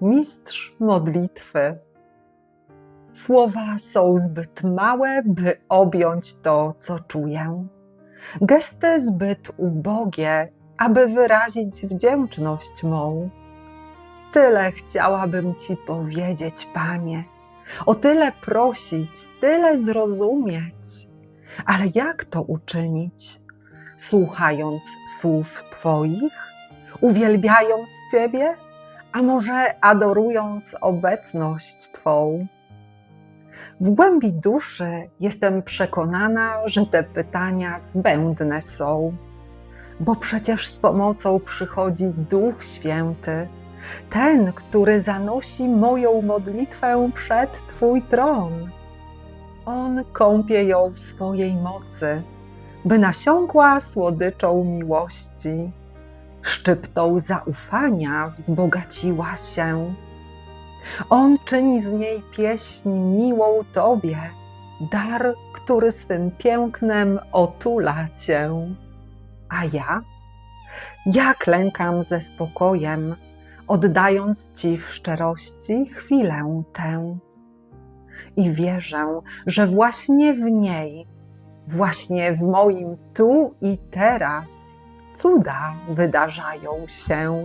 mistrz modlitwy. Słowa są zbyt małe, by objąć to, co czuję. Gesty zbyt ubogie, aby wyrazić wdzięczność mą. Tyle chciałabym Ci powiedzieć, Panie, o tyle prosić, tyle zrozumieć. Ale jak to uczynić? Słuchając słów Twoich, uwielbiając Ciebie, a może adorując obecność Twą? W głębi duszy jestem przekonana, że te pytania zbędne są, bo przecież z pomocą przychodzi Duch Święty, ten, który zanosi moją modlitwę przed Twój tron. On kąpie ją w swojej mocy, by nasiąkła słodyczą miłości, szczyptą zaufania wzbogaciła się. On czyni z niej pieśń miłą Tobie, dar, który swym pięknem otula Cię. A ja? Ja klękam ze spokojem, oddając Ci w szczerości chwilę tę. I wierzę, że właśnie w niej, właśnie w moim tu i teraz, cuda wydarzają się.